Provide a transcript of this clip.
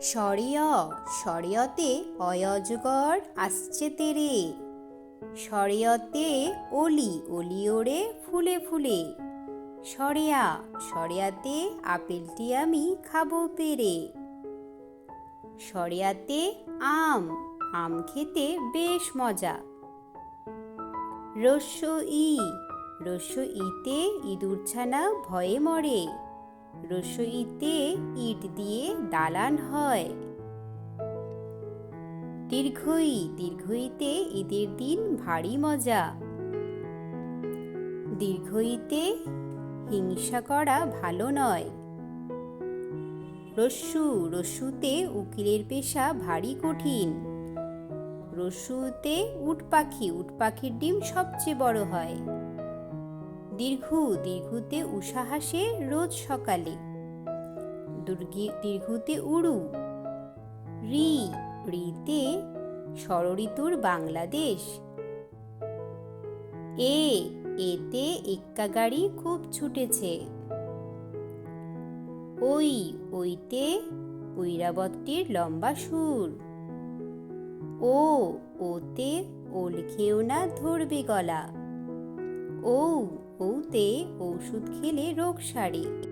সরিয়, সরিয়তে অয়জগর আসছে তেরে। সরিয়তে অলি অলি ওড়ে ফুলে ফুলে। সরেয়া, সরেয়াতে আপেলটি আমি খাব পেরে। সরেয়াতে আম আম খেতে বেশ মজা। রস্য ই রস্য ইতে ইঁদুরছানা ভয়ে মরে। রস্য ইতে ইট দিয়ে দালান হয়। দীর্ঘই দীর্ঘইতে ঈদের দিন ভারী মজা। দীর্ঘইতে হিংসা করা ভালো নয়। রস্যু রস্যুতে উকিলের পেশা ভারী কঠিন। রস্যুতে উট পাখি উট পাখির ডিম সবচেয়ে বড় হয়। দীর্ঘ, দীর্ঘতে উষা হাসে রোজ সকালে। দুর্গি, দীর্ঘতে উড়ু। রি, রিতে ষড়ঋতুর বাংলাদেশ। এ, এতে এক্কা গাড়ি খুব ছুটেছে। ওই, ওইতে ঐরাবতটির লম্বা সুর। ও, ওতে ওল খেও না ধরবে গলা। ও ওতে ঔষধ খেলে রোগ সারে।